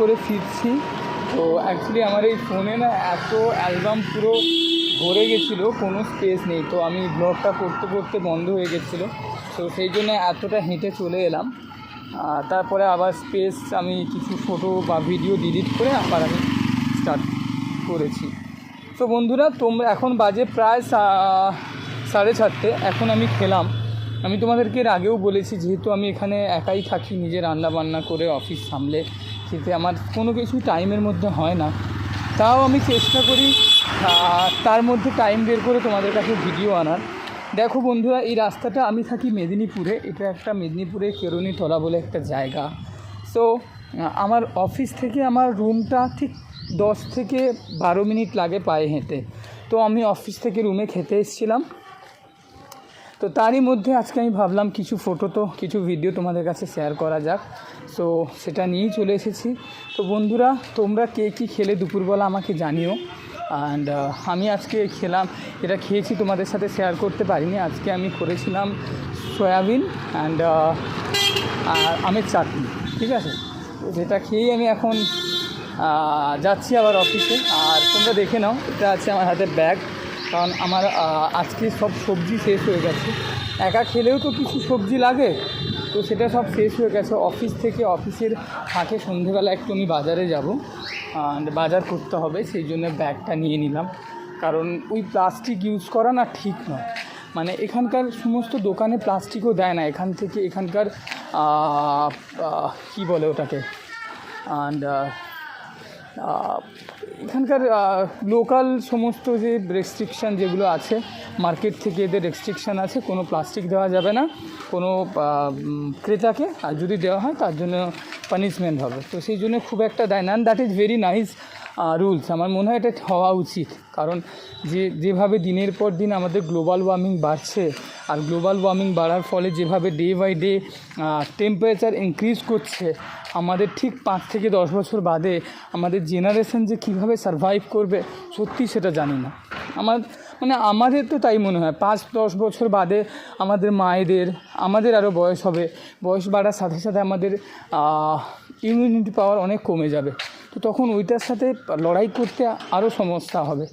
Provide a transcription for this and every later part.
করে ফিরছি। তো অ্যাকচুয়ালি আমার এই ফোনে না এত অ্যালবাম পুরো ভরে গেছিল, কোনো স্পেস নেই। তো আমি ব্লগটা করতে করতে বন্ধ হয়ে গেছিল। তো সেই জন্য এতটা হেঁটে চলে এলাম। তারপরে আবার স্পেস আমি কিছু ফটো বা ভিডিও ডিলিট করে আবার আমি স্টার্ট করেছি। তো বন্ধুরা, তোমরা এখন বাজে প্রায় সাড়ে চারটে। এখন আমি খেলাম। আমি তোমাদেরকে এর আগেও বলেছি, যেহেতু আমি এখানে একাই থাকি নিজে রান্না বান্না করে অফিস সামলে খেতে আমার কোনো কিছু টাইমের মধ্যে হয় না। তাও আমি চেষ্টা করি তার মধ্যে টাইম বের করে তোমাদের কাছে ভিডিও আনার। দেখো বন্ধুরা, এই রাস্তাটা আমি থাকি মেদিনীপুরে। এটা একটা মেদিনীপুরে কেরণীতলা বলে একটা জায়গা। সো আমার অফিস থেকে আমার রুমটা ঠিক দশ থেকে বারো মিনিট লাগে পায়ে হেঁটে। তো আমি অফিস থেকে রুমে খেতে এসেছিলাম। তো তারই মধ্যে আজকে আমি ভাবলাম কিছু ফটো তো, কিছু ভিডিও তোমাদের কাছে শেয়ার করা যাক। সো সেটা নিয়েই চলে এসেছি। তো বন্ধুরা, তোমরা কে কী খেলে দুপুরবেলা আমাকে জানিও। অ্যান্ড আমি আজকে খেলাম, এটা খেয়েছি, তোমাদের সাথে শেয়ার করতে পারিনি। আজকে আমি করেছিলাম সয়াবিন অ্যান্ড আর আমের চাটনি, ঠিক আছে? যেটা খেয়েই আমি এখন যাচ্ছি আবার অফিসে আর তোমরা দেখে নাও, এটা আছে আমার হাতে ব্যাগ কারণ আমার আজকে সব সবজি শেষ হয়ে গেছে। একা খেলেও তো কিছু সবজি লাগে। তো সেটা সব শেষ হয়ে গেছে। অফিস থেকে অফিসের ফাঁকে সন্ধেবেলা একটু আমি বাজারে যাব। বাজার করতে হবে, সেই জন্য ব্যাগটা নিয়ে নিলাম। কারণ ওই প্লাস্টিক ইউজ করা না ঠিক নয়। মানে এখানকার সমস্ত দোকানে প্লাস্টিকও দেয় না। এখান থেকে এখানকার কী বলে ওটাকে? অ্যান্ড এখানকার লোকাল সমস্ত যে রেস্ট্রিকশান যেগুলো আছে মার্কেট থেকে এদের রেস্ট্রিকশান আছে, কোনো প্লাস্টিক দেওয়া যাবে না, কোনো ক্রেতাকে, আর যদি দেওয়া হয় তার জন্য পানিশমেন্ট হবে। তো সেই জন্য খুব একটা দেয় না that is very nice rules আমার মনে হয় এটা হওয়া উচিত। কারণ যে, যেভাবে দিনের পর দিন আমাদের গ্লোবাল ওয়ার্মিং বাড়ছে আর গ্লোবাল ওয়ার্মিং বাড়ার ফলে যেভাবে day by day temperature increase করছে, আমাদের ঠিক পাঁচ থেকে দশ বছর বাদে আমাদের জেনারেশন যে কীভাবে সারভাইভ করবে, সত্যি সেটা জানি না। আমার মানে আমাদের তো তাই মনে হয়। পাঁচ দশ বছর বাদে আমাদের মায়েদের, আমাদের আরও বয়স হবে। বয়স বাড়ার সাথে সাথে আমাদের ইমিউনিটি পাওয়ার অনেক কমে যাবে। তো তখন ওইটার সাথে লড়াই করতে আরও সমস্যা হবে।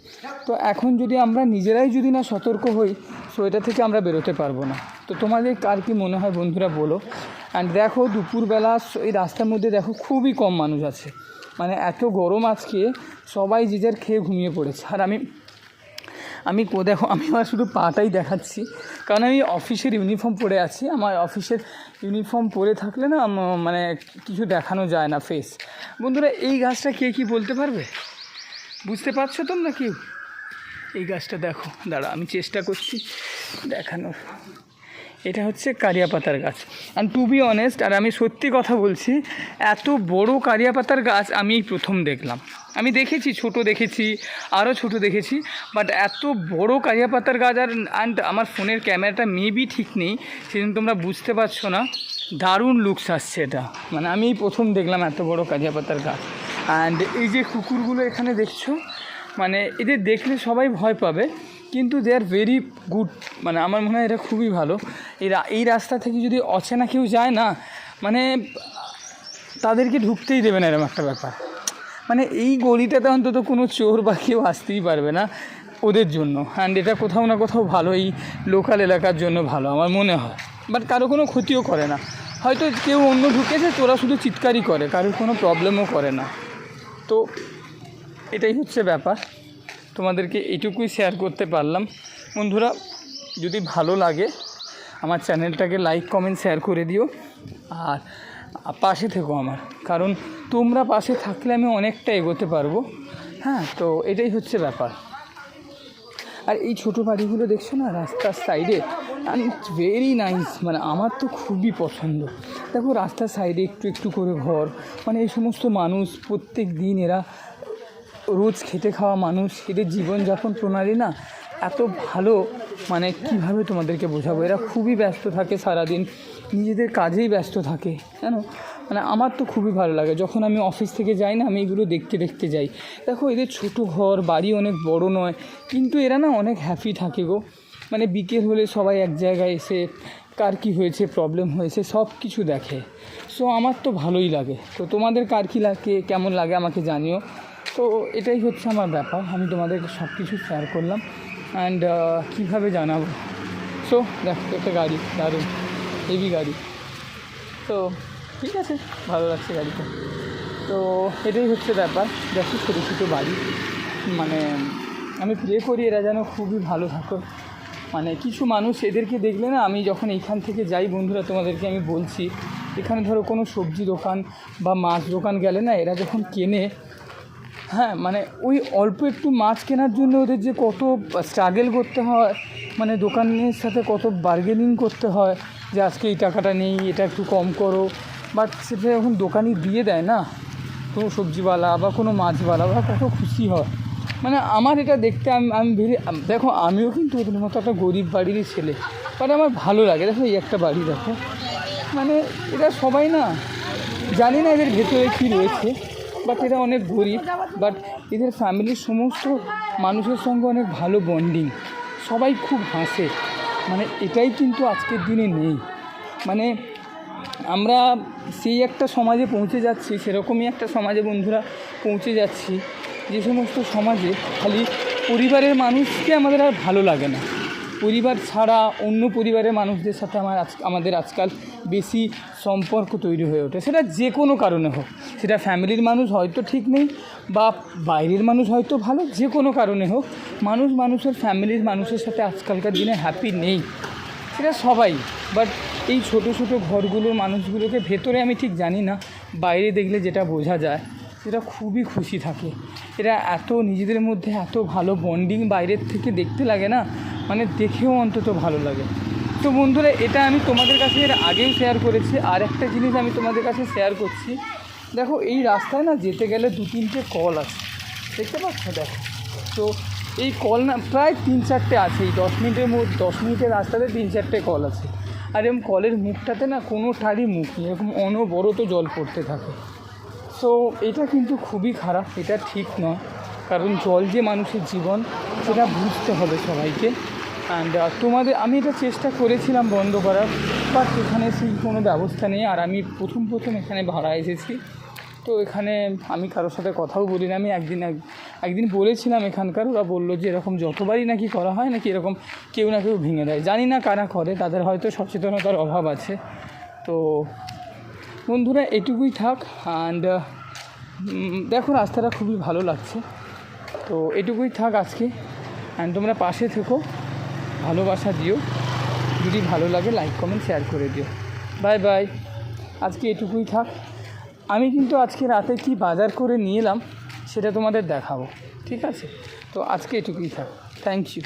তো এখন যদি আমরা নিজেরাই যদি না সতর্ক হই, তো এটা থেকে আমরা বেরোতে পারব না। তো তোমাদের কার কি মনে হয় বন্ধুরা বলো। অ্যান্ড দেখো দুপুরবেলা এই রাস্তার মধ্যে দেখো খুবই কম মানুষ আছে। মানে এত গরম আজকে, সবাই যে যার খেয়ে ঘুমিয়ে পড়েছে। আর আমি আমি কো দেখো, আমি আমার শুধু পাটাই দেখাচ্ছি। কারণ আমি অফিসের ইউনিফর্ম পরে আছি। আমার অফিসের ইউনিফর্ম পরে থাকলে না মানে কিছু দেখানো যায় না ফেস বন্ধুরা, এই গাছটা কে কি বলতে পারবে? বুঝতে পারছ তোমরা কেউ? এই গাছটা দেখো দাঁড়া আমি চেষ্টা করছি দেখানোর। এটা হচ্ছে কারিয়া পাতার গাছ। অ্যান্ড টু বি অনেস্ট আর আমি সত্যি কথা বলছি, এত বড় কারিয়া পাতার গাছ আমি প্রথম দেখলাম। আমি দেখেছি, ছোট দেখেছি আরও ছোট দেখেছি বাট এত বড় কারিয়া পাতার গাছ আর অ্যান্ড আমার ফোনের ক্যামেরাটা মেবি ঠিক নেই, সেজন্য তোমরা বুঝতে পারছ না। দারুণ লুকস আসছে এটা। মানে আমি প্রথম দেখলাম এত বড় কারিয়া পাতার গাছ। অ্যান্ড এই যে কুকুরগুলো এখানে দেখছ মানে এদের দেখলে সবাই ভয় পাবে কিন্তু দে আর ভেরি গুড মানে আমার মনে হয় এটা খুবই ভালো। এই এই রাস্তা থেকে যদি অচেনা কেউ যায় না মানে তাদেরকে ঢুকতেই দেবে না এরকম একটা ব্যাপার। মানে এই গলিটাতে অন্তত কোনো চোর বা কেউ আসতেই পারবে না ওদের জন্য। অ্যান্ড এটা কোথাও না কোথাও ভালো, এই লোকাল এলাকার জন্য ভালো, আমার মনে হয়। বাট কারও কোনো ক্ষতিও করে না। হয়তো কেউ অন্য ঢুকেছে, তোরা শুধু চিৎকারই করে, কারোর কোনো প্রবলেমও করে না। তো এটাই হচ্ছে ব্যাপার। তোমাদেরকে এটুকুই শেয়ার করতে পারলাম। বন্ধুরা, যদি ভালো লাগে, আমার চ্যানেলটাকে লাইক কমেন্ট শেয়ার করে দিও। আর পাশে থেকো আমার, কারণ তোমরা পাশে থাকলে আমি অনেকটা এগোতে পারব। হ্যাঁ তো এটাই হচ্ছে ব্যাপার। আর এই ছোটো বাড়িগুলো দেখছ না, রাস্তার সাইডে অ্যান্ড ইটস ভেরি নাইস মানে আমার তো খুবই পছন্দ। দেখো, রাস্তার সাইডে একটু একটু করে ঘর মানে এই সমস্ত মানুষ প্রত্যেক দিন এরা রোজ খেটে খাওয়া মানুষ, এদের জীবনযাপন প্রণালী না এত ভালো মানে কীভাবে তোমাদেরকে বোঝাবো? এরা খুবই ব্যস্ত থাকে সারাদিন, নিজেদের কাজেই ব্যস্ত থাকে জানো মানে আমার তো খুবই ভালো লাগে, যখন আমি অফিস থেকে যাই না, আমি এগুলো দেখতে দেখতে যাই। দেখো, এদের ছোটো ঘর, বাড়ি অনেক বড় নয়, কিন্তু এরা না অনেক হ্যাপি থাকে গো। মানে বিকেল হলে সবাই এক জায়গায় এসে, কার কী হয়েছে প্রবলেম হয়েছে সব কিছু দেখে। সো আমার তো ভালোই লাগে। তো তোমাদের কার কী লাগে, কেমন লাগে আমাকে জানিও। তো এটাই হচ্ছে আমার ব্যাপার। আমি তোমাদেরকে সব কিছু শেয়ার করলাম অ্যান্ড কীভাবে জানাব? সো দেখো, একটা গাড়ি, দারুণ। হেভি গাড়ি। তো, ঠিক আছে, ভালো লাগছে গাড়িটা। তো, এটাই হচ্ছে ব্যাপার। দেখো, ছোটো ছোটো বাড়ি। মানে আমি প্রে করি এরা যেন খুবই ভালো থাকো মানে কিছু মানুষ এদেরকে দেখলে না, আমি যখন এইখান থেকে যাই, বন্ধুরা, তোমাদেরকে আমি বলছি, এখানে ধরো কোনো সবজি দোকান বা মাছ দোকান গেলে না, এরা যখন কেনে হ্যাঁ মানে ওই অল্প একটু মাছ কেনার জন্য ওদের যে কত স্ট্রাগল করতে হয় মানে দোকানের সাথে কত বার্গেনিং করতে হয় যে আজকে এই টাকাটা নেই, এটা একটু কম করো। বাট সেটা যখন দোকানি দিয়ে দেয় না, কোনো সবজিওয়ালা বা কোনো মাছওয়ালা, ওরা কত খুশি হয়। মানে আমার এটা দেখতে আমি আমি ভেবে দেখো আমিও কিন্তু ওদের মতো একটা গরিব বাড়িরই ছেলে। বাট আমার ভালো লাগে, দেখো এই একটা বাড়ি দেখো। মানে এরা সবাই না, জানি না এদের ভেতরে কী রয়েছে। বাট এরা অনেক গরিব, বাট এদের ফ্যামিলির সমস্ত মানুষের সঙ্গে অনেক ভালো বন্ডিং। সবাই খুব হাসে। মানে এটাই কিন্তু আজকের দিনে নেই। মানে আমরা সেই একটা সমাজে পৌঁছে যাচ্ছি, সেরকমই একটা সমাজে বন্ধুরা পৌঁছে যাচ্ছি। যে সমস্ত সমাজে খালি পরিবারের মানুষকে আমাদের আর ভালো লাগে না। পরিবার ছাড়া অন্য পরিবারের মানুষদের সাথে আমার আজ আমাদের আজকাল বেশি সম্পর্ক তৈরি হয়ে ওঠে। সেটা যে কোনো কারণে হোক। সেটা ফ্যামিলির মানুষ হয়তো ঠিক নেই বা বাইরের মানুষ হয়তো ভালো, যে কোনো কারণে হোক। মানুষ মানুষের, ফ্যামিলির মানুষের সাথে আজকালকার দিনে হ্যাপি নেই। সেটা সবাই। বাট এই ছোট ছোট ঘরগুলোর মানুষগুলোকে ভেতরে আমি ঠিক জানি না। বাইরে দেখলে যেটা বোঝা যায় সেটা খুবই খুশি থাকে। এরা এত নিজেদের মধ্যে এত ভালো বন্ডিং বাইরের থেকে দেখতে লাগে না। মানে দেখেও অন্তত ভালো লাগে। তো বন্ধুরা, এটা আমি তোমাদের কাছে এর আগেও শেয়ার করেছি। আর একটা জিনিস আমি তোমাদের কাছে শেয়ার করছি। দেখো, এই রাস্তায় না যেতে গেলে দু তিনটে কল আছে। দেখতে পাচ্ছ? দেখো। তো এই কল না, প্রায় তিন চারটে আছে। এই দশ মিনিটের মধ্যে, দশ মিনিটের রাস্তাতে তিন চারটে কল আছে। আর এরকম কলের মুখটাতে না কোনোটারই মুখ নেই। এরকম অনবরত জল পড়তে থাকে। সো এটা কিন্তু খুবই খারাপ। এটা ঠিক নয়। কারণ জল যে মানুষের জীবন, সেটা বুঝতে হবে সবাইকে। অ্যান্ড তোমাদের, আমি এটা চেষ্টা করেছিলাম বন্ধ করার বাট এখানে সেই কোনো ব্যবস্থা নেই। আর আমি প্রথম প্রথম এখানে ভাড়া এসেছি। তো এখানে আমি কারোর সাথে কথাও বলি না আমি একদিন, এক, একদিন বলেছিলাম এখানকার, ওরা বলল যে এরকম যতবারই নাকি করা হয় নাকি এরকম কেউ না কেউ ভেঙে দেয়। জানি না কারা করে, তাদের হয়তো সচেতনতার অভাব আছে। তো বন্ধুরা, এটুকুই থাক। অ্যান্ড দেখো, রাস্তাটা খুবই ভালো লাগছে। তো এটুকুই থাক আজকে। অ্যান্ড তোমরা পাশে থেকো। ভালোবাসা দিও। যদি ভালো লাগে লাইক কমেন্ট শেয়ার করে দিও। বাই বাই আজকে এটুকুই থাক। আমি কিন্তু আজকে রাতে কি বাজার করে নিয়ে এলাম, সেটা তোমাদের দেখাবো। ঠিক আছে? তো আজকে এটুকুই থাক। Thank you